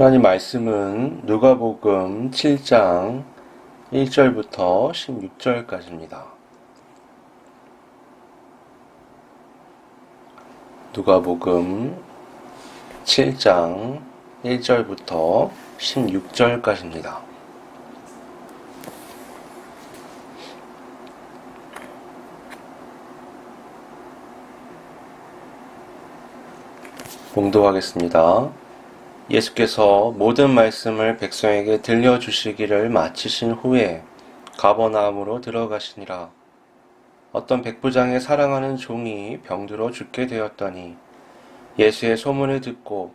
하나님 말씀은 누가복음 7장 1절부터 16절까지입니다. 누가복음 7장 1절부터 16절까지입니다. 봉도하겠습니다. 예수께서 모든 말씀을 백성에게 들려주시기를 마치신 후에 가버나움으로 들어가시니라. 어떤 백부장의 사랑하는 종이 병들어 죽게 되었더니 예수의 소문을 듣고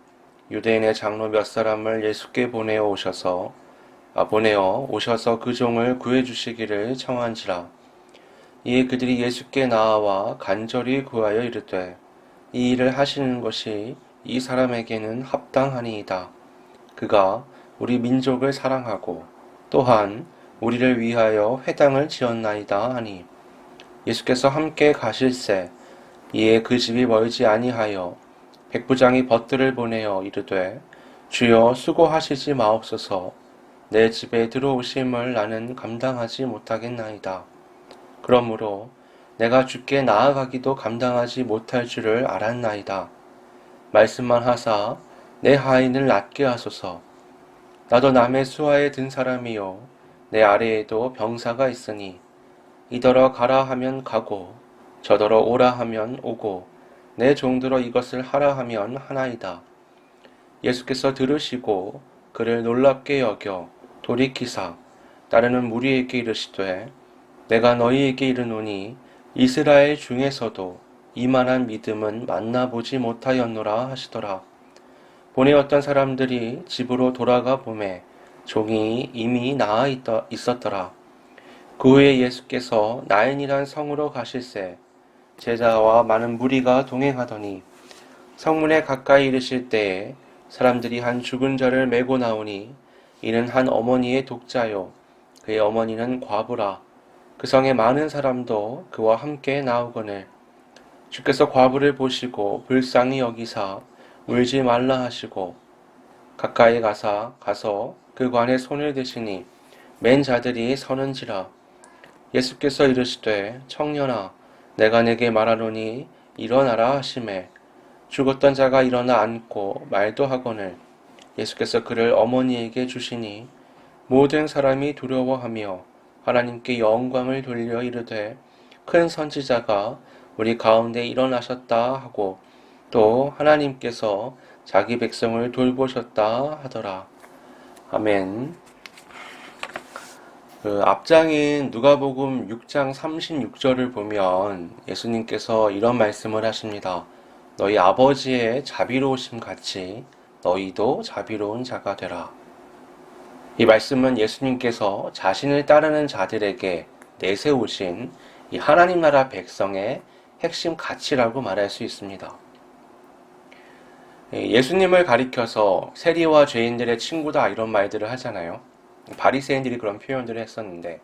유대인의 장로 몇 사람을 예수께 보내어 오셔서 아, 보내어 오셔서 그 종을 구해 주시기를 청한지라. 이에 그들이 예수께 나아와 간절히 구하여 이르되 이 일을 하시는 것이 이 사람에게는 합당하니이다. 그가 우리 민족을 사랑하고 또한 우리를 위하여 회당을 지었나이다 하니 예수께서 함께 가실새 이에 그 집이 멀지 아니하여 백부장이 벗들을 보내어 이르되 주여 수고하시지 마옵소서 내 집에 들어오심을 나는 감당하지 못하겠나이다. 그러므로 내가 주께 나아가기도 감당하지 못할 줄을 알았나이다. 말씀만 하사 내 하인을 낫게 하소서. 나도 남의 수하에 든 사람이요 내 아래에도 병사가 있으니 이더러 가라 하면 가고 저더러 오라 하면 오고 내 종들어 이것을 하라 하면 하나이다. 예수께서 들으시고 그를 놀랍게 여겨 돌이키사 따르는 무리에게 이르시되 내가 너희에게 이르노니 이스라엘 중에서도 이만한 믿음은 만나보지 못하였노라 하시더라. 보내었던 사람들이 집으로 돌아가 보매 종이 이미 나아 있었더라. 그 후에 예수께서 나인이란 성으로 가실새 제자와 많은 무리가 동행하더니 성문에 가까이 이르실 때에 사람들이 한 죽은 자를 메고 나오니 이는 한 어머니의 독자요 그의 어머니는 과부라 그 성에 많은 사람도 그와 함께 나오거늘 주께서 과부를 보시고 불쌍히 여기사 울지 말라 하시고 가까이 가사 가서 그 관에 손을 대시니 맨 자들이 서는지라. 예수께서 이르시되 청년아 내가 내게 말하노니 일어나라 하심에 죽었던 자가 일어나 앉고 말도 하거늘. 예수께서 그를 어머니에게 주시니 모든 사람이 두려워하며 하나님께 영광을 돌려 이르되 큰 선지자가 우리 가운데 일어나셨다 하고 또 하나님께서 자기 백성을 돌보셨다 하더라. 아멘. 그 앞장인 누가복음 6장 36절을 보면 예수님께서 이런 말씀을 하십니다. 너희 아버지의 자비로우심 같이 너희도 자비로운 자가 되라. 이 말씀은 예수님께서 자신을 따르는 자들에게 내세우신 이 하나님 나라 백성의 핵심 가치라고 말할 수 있습니다. 예, 예수님을 가리켜서 세리와 죄인들의 친구다 이런 말들을 하잖아요. 바리새인들이 그런 표현들을 했었는데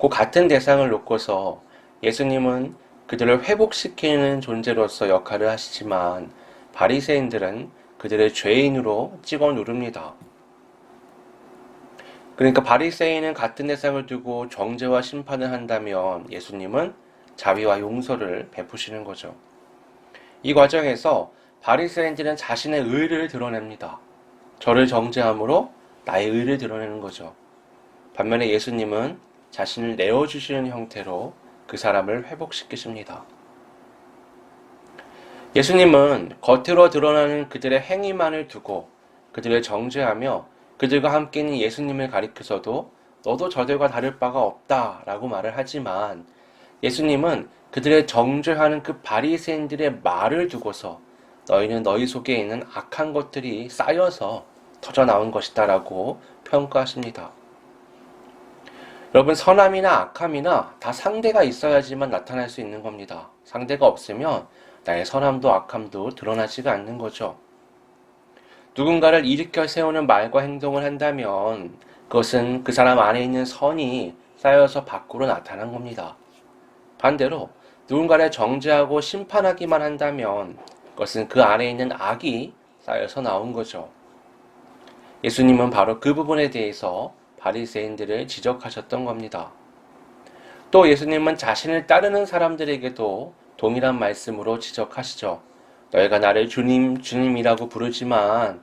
그 같은 대상을 놓고서 예수님은 그들을 회복시키는 존재로서 역할을 하시지만 바리새인들은 그들의 죄인으로 찍어 누릅니다. 그러니까 바리새인은 같은 대상을 두고 정죄와 심판을 한다면 예수님은 자비와 용서를 베푸시는 거죠. 이 과정에서 바리새인들은 자신의 의를 드러냅니다. 저를 정죄함으로 나의 의를 드러내는 거죠. 반면에 예수님은 자신을 내어 주시는 형태로 그 사람을 회복시키십니다. 예수님은 겉으로 드러나는 그들의 행위만을 두고 그들을 정죄하며 그들과 함께 있는 예수님을 가리켜서도 너도 저들과 다를 바가 없다라고 말을 하지만 예수님은 그들의 정죄하는 그 바리새인들의 말을 두고서 너희는 너희 속에 있는 악한 것들이 쌓여서 터져 나온 것이다라고 평가하십니다. 여러분 선함이나 악함이나 다 상대가 있어야지만 나타날 수 있는 겁니다. 상대가 없으면 나의 선함도 악함도 드러나지가 않는 거죠. 누군가를 일으켜 세우는 말과 행동을 한다면 그것은 그 사람 안에 있는 선이 쌓여서 밖으로 나타난 겁니다. 반대로 누군가를 정죄하고 심판하기만 한다면 그것은 그 안에 있는 악이 쌓여서 나온 거죠. 예수님은 바로 그 부분에 대해서 바리새인들을 지적하셨던 겁니다. 또 예수님은 자신을 따르는 사람들에게도 동일한 말씀으로 지적하시죠. 너희가 나를 주님, 주님이라고 부르지만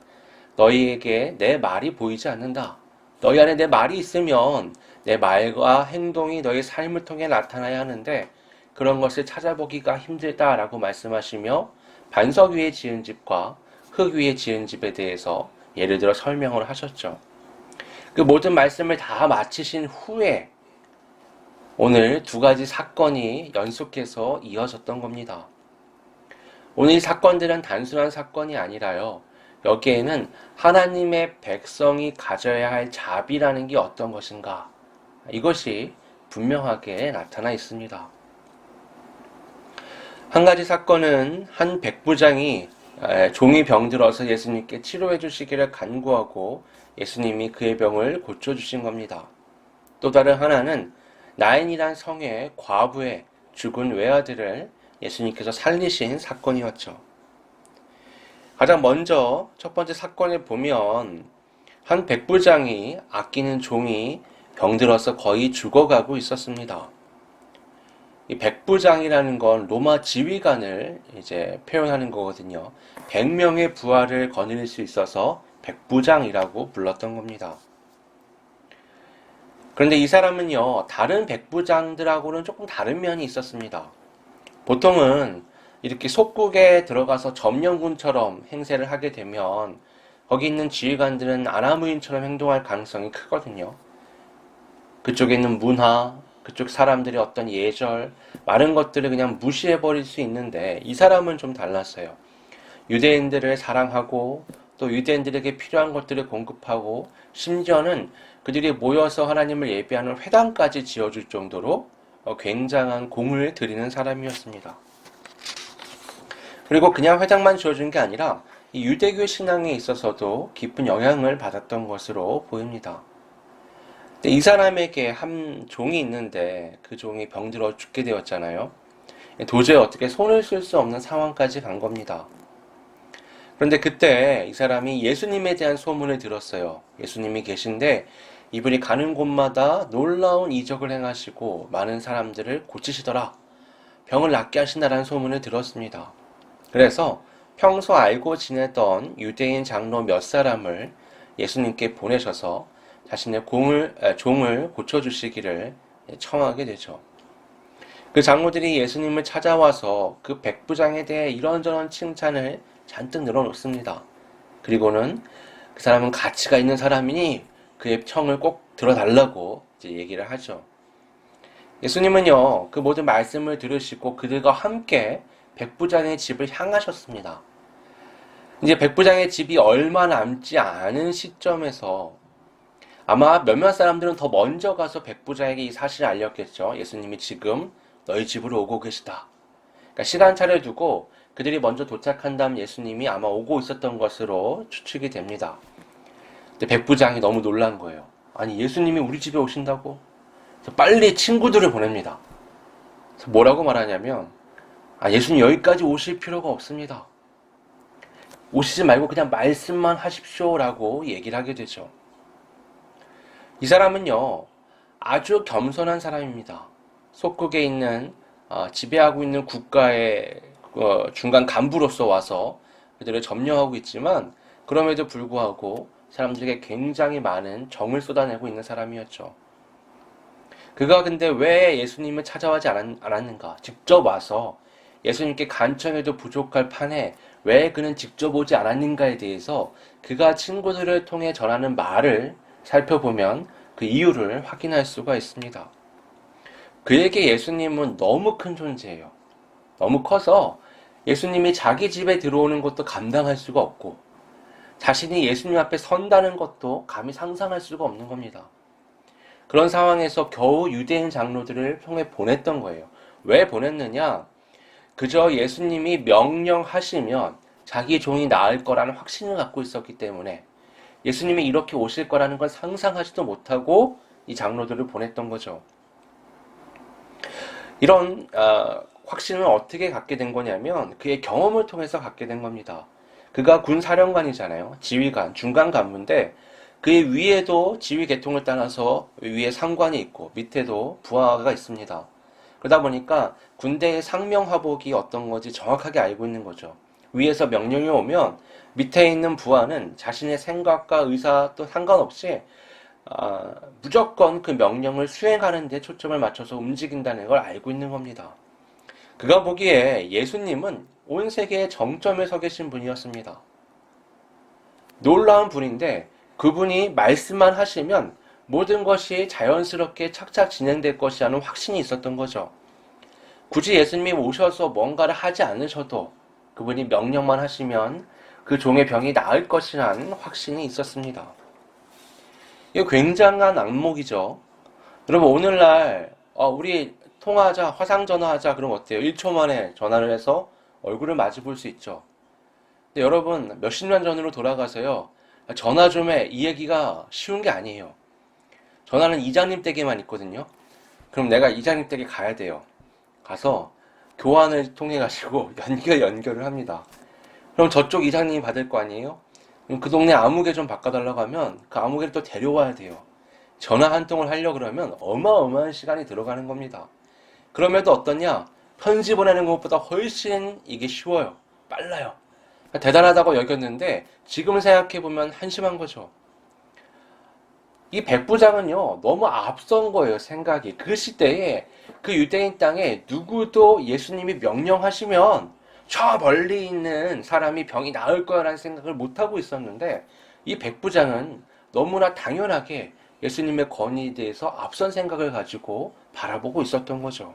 너희에게 내 말이 보이지 않는다. 너희 안에 내 말이 있으면 내 말과 행동이 너희 삶을 통해 나타나야 하는데 그런 것을 찾아보기가 힘들다라고 말씀하시며 반석 위에 지은 집과 흙 위에 지은 집에 대해서 예를 들어 설명을 하셨죠. 그 모든 말씀을 다 마치신 후에 오늘 두 가지 사건이 연속해서 이어졌던 겁니다. 오늘 이 사건들은 단순한 사건이 아니라요. 여기에는 하나님의 백성이 가져야 할 자비라는 게 어떤 것인가. 이것이 분명하게 나타나 있습니다. 한 가지 사건은 한 백부장이 에, 종이 병들어서 예수님께 치료해 주시기를 간구하고 예수님이 그의 병을 고쳐 주신 겁니다. 또 다른 하나는 나인이란 성의 과부의 죽은 외아들을 예수님께서 살리신 사건이었죠. 가장 먼저 첫 번째 사건을 보면 한 백부장이 아끼는 종이 병들어서 거의 죽어가고 있었습니다. 이 백부장이라는 건 로마 지휘관을 이제 표현하는 거거든요. 100명의 부하를 거느릴 수 있어서 백부장이라고 불렀던 겁니다. 그런데 이 사람은요, 다른 백부장들하고는 조금 다른 면이 있었습니다. 보통은 이렇게 속국에 들어가서 점령군처럼 행세를 하게 되면 거기 있는 지휘관들은 아나무인처럼 행동할 가능성이 크거든요. 그쪽에 있는 문화, 그쪽 사람들의 어떤 예절, 많은 것들을 그냥 무시해버릴 수 있는데 이 사람은 좀 달랐어요. 유대인들을 사랑하고 또 유대인들에게 필요한 것들을 공급하고 심지어는 그들이 모여서 하나님을 예배하는 회당까지 지어줄 정도로 어, 굉장한 공을 들이는 사람이었습니다. 그리고 그냥 회당만 지어준 게 아니라 이 유대교 신앙에 있어서도 깊은 영향을 받았던 것으로 보입니다. 이 사람에게 한 종이 있는데 그 종이 병들어 죽게 되었잖아요. 도저히 어떻게 손을 쓸 수 없는 상황까지 간 겁니다. 그런데 그때 이 사람이 예수님에 대한 소문을 들었어요. 예수님이 계신데 이분이 가는 곳마다 놀라운 이적을 행하시고 많은 사람들을 고치시더라. 병을 낫게 하신다라는 소문을 들었습니다. 그래서 평소 알고 지내던 유대인 장로 몇 사람을 예수님께 보내셔서 자신의 공을, 종을 고쳐주시기를 청하게 되죠. 그 장로들이 예수님을 찾아와서 그 백부장에 대해 이런저런 칭찬을 잔뜩 늘어놓습니다. 그리고는 그 사람은 가치가 있는 사람이니 그의 청을 꼭 들어달라고 이제 얘기를 하죠. 예수님은요, 그 모든 말씀을 들으시고 그들과 함께 백부장의 집을 향하셨습니다. 이제 백부장의 집이 얼마 남지 않은 시점에서 아마 몇몇 사람들은 더 먼저 가서 백부장에게 이 사실을 알렸겠죠. 예수님이 지금 너희 집으로 오고 계시다. 그러니까 시간차를 두고 그들이 먼저 도착한 다음 예수님이 아마 오고 있었던 것으로 추측이 됩니다. 근데 백부장이 너무 놀란 거예요. 아니 예수님이 우리 집에 오신다고? 빨리 친구들을 보냅니다. 뭐라고 말하냐면 아, 예수님 여기까지 오실 필요가 없습니다. 오시지 말고 그냥 말씀만 하십시오라고 얘기를 하게 되죠. 이 사람은요, 아주 겸손한 사람입니다. 속국에 있는, 어, 지배하고 있는 국가의 어, 중간 간부로서 와서 그들을 점령하고 있지만, 그럼에도 불구하고 사람들에게 굉장히 많은 정을 쏟아내고 있는 사람이었죠. 그가 근데 왜 예수님을 찾아가지 않았는가? 직접 와서 예수님께 간청해도 부족할 판에 왜 그는 직접 오지 않았는가에 대해서 그가 친구들을 통해 전하는 말을 살펴보면 그 이유를 확인할 수가 있습니다. 그에게 예수님은 너무 큰 존재예요. 너무 커서 예수님이 자기 집에 들어오는 것도 감당할 수가 없고 자신이 예수님 앞에 선다는 것도 감히 상상할 수가 없는 겁니다. 그런 상황에서 겨우 유대인 장로들을 통해 보냈던 거예요. 왜 보냈느냐? 그저 예수님이 명령하시면 자기 종이 나을 거라는 확신을 갖고 있었기 때문에 예수님이 이렇게 오실 거라는 건 상상하지도 못하고 이 장로들을 보냈던 거죠. 이런 어, 확신을 어떻게 갖게 된 거냐면 그의 경험을 통해서 갖게 된 겁니다. 그가 군 사령관이잖아요. 지휘관, 중간 간부인데 그의 위에도 지휘 계통을 따라서 위에 상관이 있고 밑에도 부하가 있습니다. 그러다 보니까 군대의 상명하복이 어떤 건지 정확하게 알고 있는 거죠. 위에서 명령이 오면 밑에 있는 부하는 자신의 생각과 의사 또 상관없이 아, 무조건 그 명령을 수행하는 데 초점을 맞춰서 움직인다는 걸 알고 있는 겁니다. 그가 보기에 예수님은 온 세계의 정점에 서 계신 분이었습니다. 놀라운 분인데 그분이 말씀만 하시면 모든 것이 자연스럽게 착착 진행될 것이라는 확신이 있었던 거죠. 굳이 예수님이 오셔서 뭔가를 하지 않으셔도 그분이 명령만 하시면 그 종의 병이 나을 것이라는 확신이 있었습니다. 이거 굉장한 악목이죠. 여러분 오늘날 어, 우리 통화하자, 화상 전화하자 그럼 어때요? 1초 만에 전화를 해서 얼굴을 마주 볼 수 있죠. 근데 여러분 몇십 년 전으로 돌아가서요. 전화 좀 해. 이 얘기가 쉬운 게 아니에요. 전화는 이장님 댁에만 있거든요. 그럼 내가 이장님 댁에 가야 돼요. 가서 교환을 통해 가지고 연결 연결을 합니다. 그럼 저쪽 이장님이 받을 거 아니에요? 그럼 그 동네 아무개 좀 바꿔달라고 하면 그 아무개를 또 데려와야 돼요. 전화 한 통을 하려 그러면 어마어마한 시간이 들어가는 겁니다. 그럼에도 어떠냐? 편지 보내는 것보다 훨씬 이게 쉬워요. 빨라요. 대단하다고 여겼는데 지금 생각해 보면 한심한 거죠. 이 백부장은요 너무 앞선 거예요 생각이 그 시대에 그 유대인 땅에 누구도 예수님이 명령하시면 저 멀리 있는 사람이 병이 나을 거라는 생각을 못 하고 있었는데 이 백부장은 너무나 당연하게 예수님의 권위에 대해서 앞선 생각을 가지고 바라보고 있었던 거죠.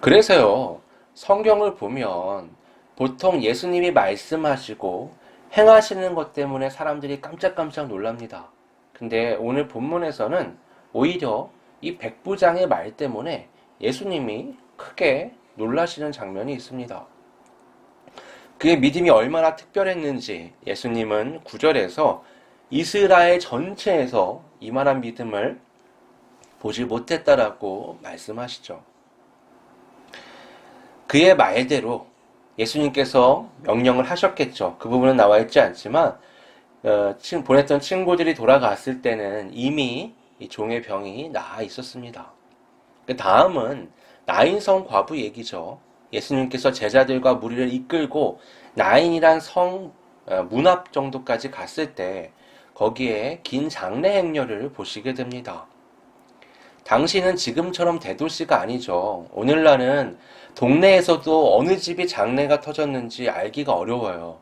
그래서요 성경을 보면 보통 예수님이 말씀하시고 행하시는 것 때문에 사람들이 깜짝깜짝 놀랍니다. 근데 오늘 본문에서는 오히려 이 백부장의 말 때문에 예수님이 크게 놀라시는 장면이 있습니다. 그의 믿음이 얼마나 특별했는지 예수님은 구절에서 이스라엘 전체에서 이만한 믿음을 보지 못했다라고 말씀하시죠. 그의 말대로 예수님께서 명령을 하셨겠죠. 그 부분은 나와 있지 않지만 어, 친, 보냈던 친구들이 돌아갔을 때는 이미 이 종의 병이 나아 있었습니다. 그 다음은 나인성 과부 얘기죠. 예수님께서 제자들과 무리를 이끌고 나인이란 성 어, 정도까지 갔을 때 거기에 긴 장례 행렬을 보시게 됩니다. 당시는 지금처럼 대도시가 아니죠. 오늘날은 동네에서도 어느 집이 장례가 터졌는지 알기가 어려워요.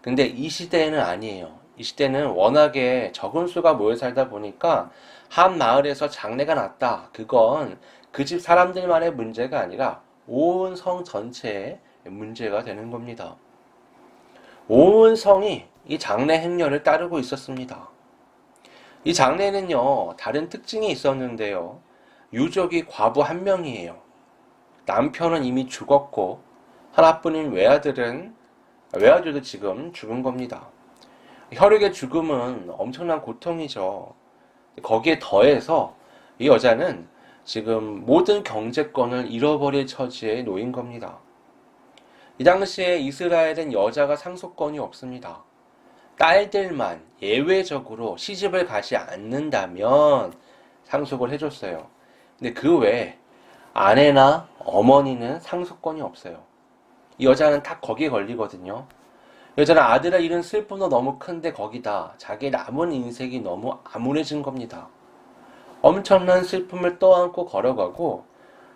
근데 이 시대에는 아니에요. 이 시대는 워낙에 적은 수가 모여 살다 보니까 한 마을에서 장례가 났다. 그건 그 집 사람들만의 문제가 아니라 온 성 전체의 문제가 되는 겁니다. 온 성이 이 장례 행렬을 따르고 있었습니다. 이 장례는요, 다른 특징이 있었는데요. 유족이 과부 한 명이에요. 남편은 이미 죽었고, 하나뿐인 외아들은, 외아들도 지금 죽은 겁니다. 혈육의 죽음은 엄청난 고통이죠. 거기에 더해서 이 여자는 지금 모든 경제권을 잃어버릴 처지에 놓인 겁니다. 이 당시에 이스라엘은 여자가 상속권이 없습니다. 딸들만 예외적으로 시집을 가지 않는다면 상속을 해줬어요. 근데 그 외에 아내나 어머니는 상속권이 없어요. 이 여자는 딱 거기에 걸리거든요. 여자는 아들을 잃은 슬픔도 너무 큰데 거기다 자기 남은 인생이 너무 암울해진 겁니다. 엄청난 슬픔을 떠안고 걸어가고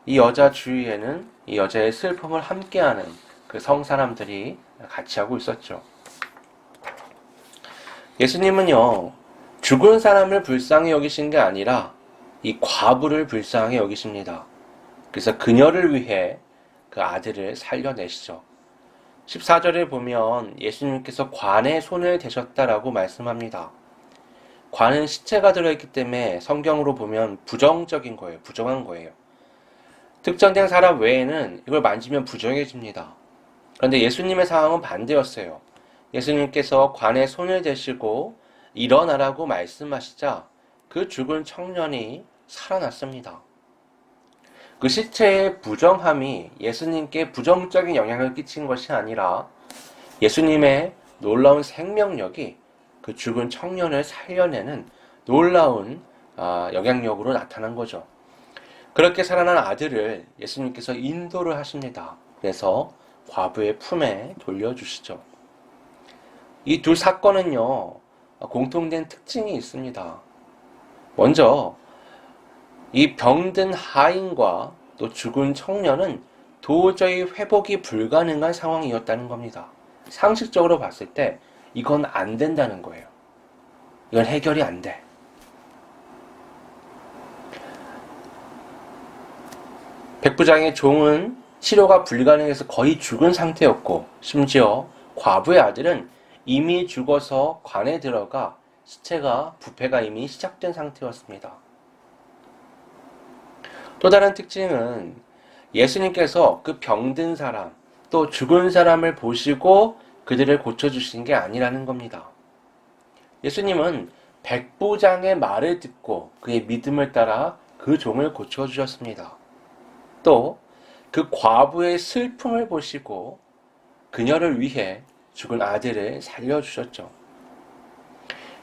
이 여자 주위에는 이 여자의 슬픔을 함께하는 그 성 사람들이 같이 하고 있었죠. 예수님은요, 죽은 사람을 불쌍히 여기신 게 아니라 이 과부를 불쌍히 여기십니다. 그래서 그녀를 위해 그 아들을 살려내시죠. 14절에 보면 예수님께서 관에 손을 대셨다라고 말씀합니다. 관은 시체가 들어있기 때문에 성경으로 보면 부정적인 거예요. 부정한 거예요. 특정된 사람 외에는 이걸 만지면 부정해집니다. 그런데 예수님의 상황은 반대였어요. 예수님께서 관에 손을 대시고 일어나라고 말씀하시자 그 죽은 청년이 살아났습니다. 그 시체의 부정함이 예수님께 부정적인 영향을 끼친 것이 아니라 예수님의 놀라운 생명력이 그 죽은 청년을 살려내는 놀라운 아, 영향력으로 나타난 거죠. 그렇게 살아난 아들을 예수님께서 인도를 하십니다. 그래서 과부의 품에 돌려주시죠. 이 두 사건은요, 공통된 특징이 있습니다. 먼저, 이 병든 하인과 또 죽은 청년은 도저히 회복이 불가능한 상황이었다는 겁니다. 상식적으로 봤을 때 이건 안 된다는 거예요. 이건 해결이 안 돼. 백부장의 종은 치료가 불가능해서 거의 죽은 상태였고, 심지어 과부의 아들은 이미 죽어서 관에 들어가 시체가 부패가 이미 시작된 상태였습니다. 또 다른 특징은 예수님께서 그 병든 사람, 또 죽은 사람을 보시고 그들을 고쳐주신 게 아니라는 겁니다. 예수님은 백부장의 말을 듣고 그의 믿음을 따라 그 종을 고쳐주셨습니다. 또 그 과부의 슬픔을 보시고 그녀를 위해 죽은 아들을 살려주셨죠.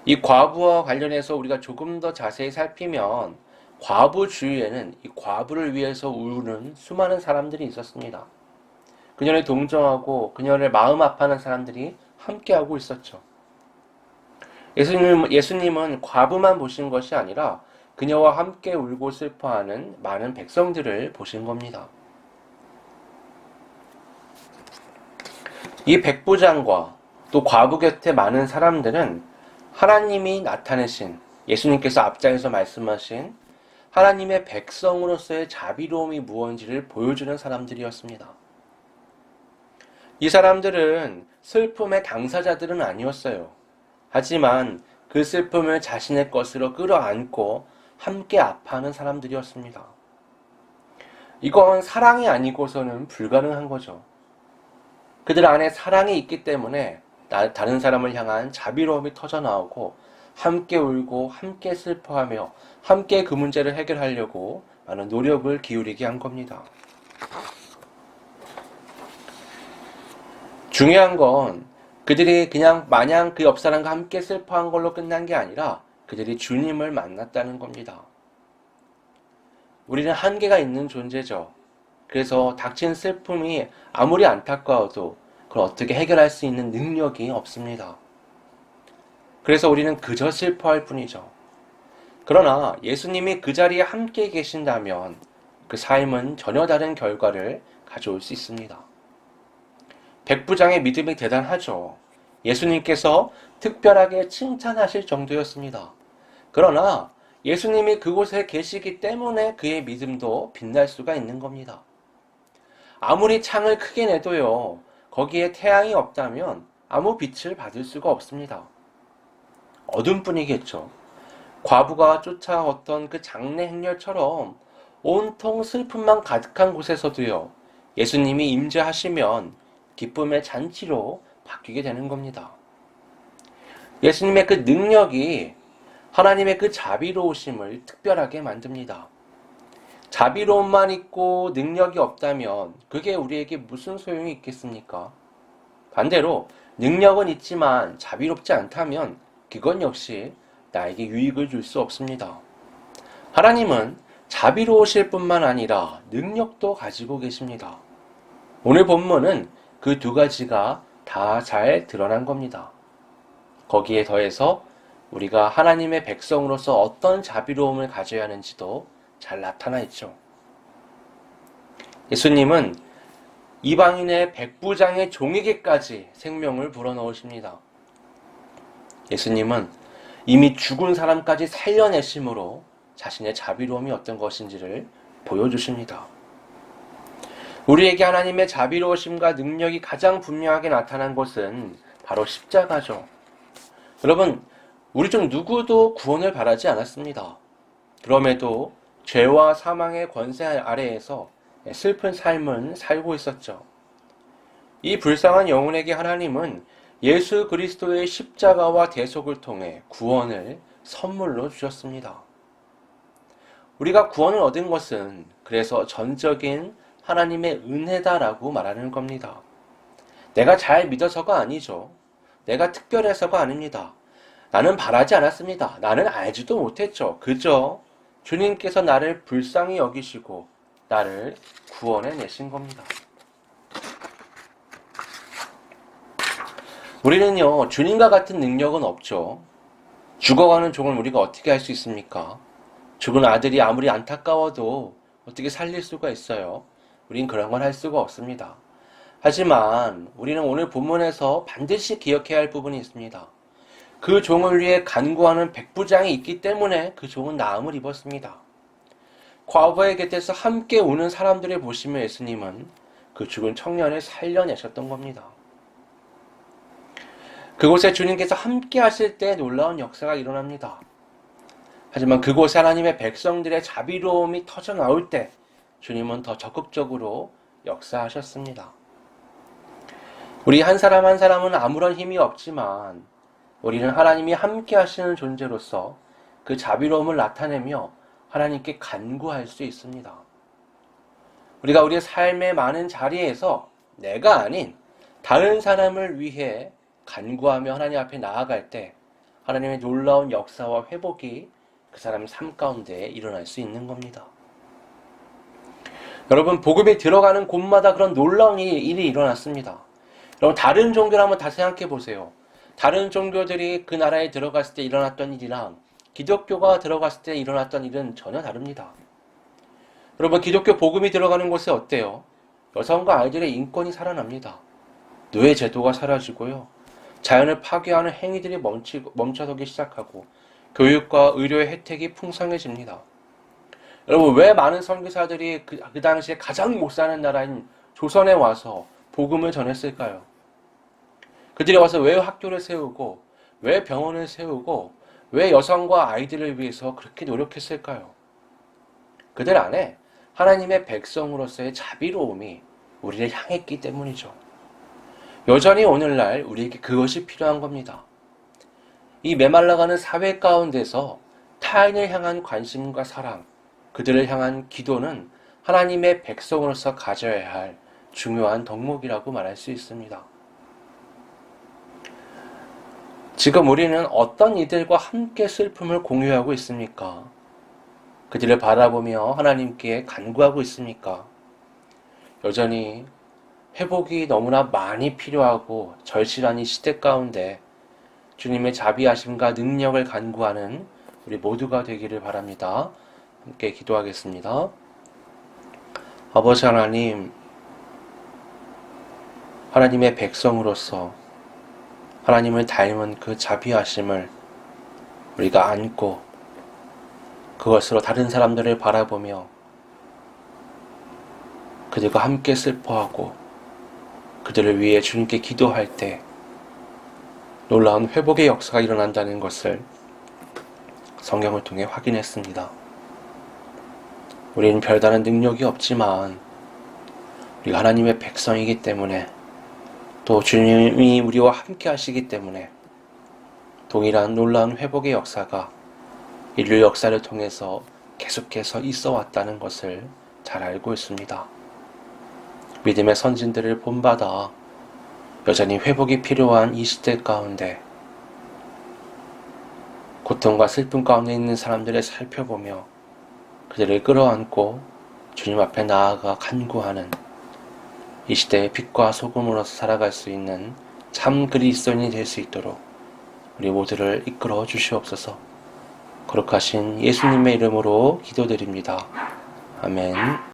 이 과부와 관련해서 우리가 조금 더 자세히 살피면 과부 주위에는 이 과부를 위해서 우는 수많은 사람들이 있었습니다. 그녀를 동정하고 그녀를 마음 아파하는 사람들이 함께하고 있었죠. 예수님, 예수님은 과부만 보신 것이 아니라 그녀와 함께 울고 슬퍼하는 많은 백성들을 보신 겁니다. 이 백부장과 또 과부 곁에 많은 사람들은 하나님이 나타내신 예수님께서 앞장에서 말씀하신 하나님의 백성으로서의 자비로움이 무언지를 보여주는 사람들이었습니다. 이 사람들은 슬픔의 당사자들은 아니었어요. 하지만 그 슬픔을 자신의 것으로 끌어안고 함께 아파하는 사람들이었습니다. 이건 사랑이 아니고서는 불가능한 거죠. 그들 안에 사랑이 있기 때문에 다른 사람을 향한 자비로움이 터져 나오고 함께 울고 함께 슬퍼하며 함께 그 문제를 해결하려고 많은 노력을 기울이게 한 겁니다. 중요한 건 그들이 그냥 마냥 그 옆 사람과 함께 슬퍼한 걸로 끝난 게 아니라 그들이 주님을 만났다는 겁니다. 우리는 한계가 있는 존재죠. 그래서 닥친 슬픔이 아무리 안타까워도 그걸 어떻게 해결할 수 있는 능력이 없습니다. 그래서 우리는 그저 슬퍼할 뿐이죠. 그러나 예수님이 그 자리에 함께 계신다면 그 삶은 전혀 다른 결과를 가져올 수 있습니다. 백부장의 믿음이 대단하죠. 예수님께서 특별하게 칭찬하실 정도였습니다. 그러나 예수님이 그곳에 계시기 때문에 그의 믿음도 빛날 수가 있는 겁니다. 아무리 창을 크게 내도요, 거기에 태양이 없다면 아무 빛을 받을 수가 없습니다. 어둠 뿐이겠죠. 과부가 쫓아왔던 그 장례 행렬처럼 온통 슬픔만 가득한 곳에서도요, 예수님이 임재하시면 기쁨의 잔치로 바뀌게 되는 겁니다. 예수님의 그 능력이 하나님의 그 자비로우심을 특별하게 만듭니다. 자비로움만 있고 능력이 없다면 그게 우리에게 무슨 소용이 있겠습니까? 반대로 능력은 있지만 자비롭지 않다면 그건 역시 나에게 유익을 줄 수 없습니다. 하나님은 자비로우실 뿐만 아니라 능력도 가지고 계십니다. 오늘 본문은 그 두 가지가 다 잘 드러난 겁니다. 거기에 더해서 우리가 하나님의 백성으로서 어떤 자비로움을 가져야 하는지도 잘 나타나 있죠. 예수님은 이방인의 백부장의 종에게까지 생명을 불어넣으십니다. 예수님은 이미 죽은 사람까지 살려내심으로 자신의 자비로움이 어떤 것인지를 보여주십니다. 우리에게 하나님의 자비로우심과 능력이 가장 분명하게 나타난 것은 바로 십자가죠. 여러분, 우리 중 누구도 구원을 바라지 않았습니다. 그럼에도 죄와 사망의 권세 아래에서 슬픈 삶은 살고 있었죠. 이 불쌍한 영혼에게 하나님은 예수 그리스도의 십자가와 대속을 통해 구원을 선물로 주셨습니다. 우리가 구원을 얻은 것은 그래서 전적인 하나님의 은혜다라고 말하는 겁니다. 내가 잘 믿어서가 아니죠. 내가 특별해서가 아닙니다. 나는 바라지 않았습니다. 나는 알지도 못했죠. 그저 주님께서 나를 불쌍히 여기시고 나를 구원해 내신 겁니다. 우리는요, 주님과 같은 능력은 없죠. 죽어가는 종을 우리가 어떻게 할 수 있습니까? 죽은 아들이 아무리 안타까워도 어떻게 살릴 수가 있어요? 우린 그런 건할 수가 없습니다. 하지만 우리는 오늘 본문에서 반드시 기억해야 할 부분이 있습니다. 그 종을 위해 간구하는 백부장이 있기 때문에 그 종은 나음을 입었습니다. 과부의 곁에서 함께 우는 사람들을 보시며 예수님은 그 죽은 청년을 살려내셨던 겁니다. 그곳에 주님께서 함께 하실 때 놀라운 역사가 일어납니다. 하지만 그곳에 하나님의 백성들의 자비로움이 터져 나올 때 주님은 더 적극적으로 역사하셨습니다. 우리 한 사람 한 사람은 아무런 힘이 없지만 우리는 하나님이 함께 하시는 존재로서 그 자비로움을 나타내며 하나님께 간구할 수 있습니다. 우리가 우리의 삶의 많은 자리에서 내가 아닌 다른 사람을 위해 간구하며 하나님 앞에 나아갈 때 하나님의 놀라운 역사와 회복이 그 사람의 삶 가운데 일어날 수 있는 겁니다. 여러분, 복음이 들어가는 곳마다 그런 놀라운 일이 일어났습니다. 여러분, 다른 종교를 한번 다시 생각해 보세요. 다른 종교들이 그 나라에 들어갔을 때 일어났던 일이랑 기독교가 들어갔을 때 일어났던 일은 전혀 다릅니다. 여러분, 기독교 복음이 들어가는 곳에 어때요? 여성과 아이들의 인권이 살아납니다. 노예 제도가 사라지고요. 자연을 파괴하는 행위들이 멈치, 멈춰서기 시작하고 교육과 의료의 혜택이 풍성해집니다. 여러분 왜 많은 선교사들이 그, 그 당시에 가장 못 사는 나라인 조선에 와서 복음을 전했을까요? 그들이 와서 왜 학교를 세우고 왜 병원을 세우고 왜 여성과 아이들을 위해서 그렇게 노력했을까요? 그들 안에 하나님의 백성으로서의 자비로움이 우리를 향했기 때문이죠. 여전히 오늘날 우리에게 그것이 필요한 겁니다. 이 메말라가는 사회 가운데서 타인을 향한 관심과 사랑, 그들을 향한 기도는 하나님의 백성으로서 가져야 할 중요한 덕목이라고 말할 수 있습니다. 지금 우리는 어떤 이들과 함께 슬픔을 공유하고 있습니까? 그들을 바라보며 하나님께 간구하고 있습니까? 여전히 회복이 너무나 많이 필요하고 절실한 이 시대 가운데 주님의 자비하심과 능력을 간구하는 우리 모두가 되기를 바랍니다. 함께 기도하겠습니다. 아버지 하나님, 하나님의 백성으로서 하나님을 닮은 그 자비하심을 우리가 안고 그것으로 다른 사람들을 바라보며 그들과 함께 슬퍼하고 그들을 위해 주님께 기도할 때 놀라운 회복의 역사가 일어난다는 것을 성경을 통해 확인했습니다. 우리는 별다른 능력이 없지만 우리가 하나님의 백성이기 때문에 또 주님이 우리와 함께 하시기 때문에 동일한 놀라운 회복의 역사가 인류 역사를 통해서 계속해서 있어 왔다는 것을 잘 알고 있습니다. 믿음의 선진들을 본받아 여전히 회복이 필요한 이 시대 가운데 고통과 슬픔 가운데 있는 사람들을 살펴보며 그들을 끌어안고 주님 앞에 나아가 간구하는 이 시대의 빛과 소금으로서 살아갈 수 있는 참 그리스도인이 될 수 있도록 우리 모두를 이끌어 주시옵소서. 거룩하신 예수님의 이름으로 기도드립니다. 아멘.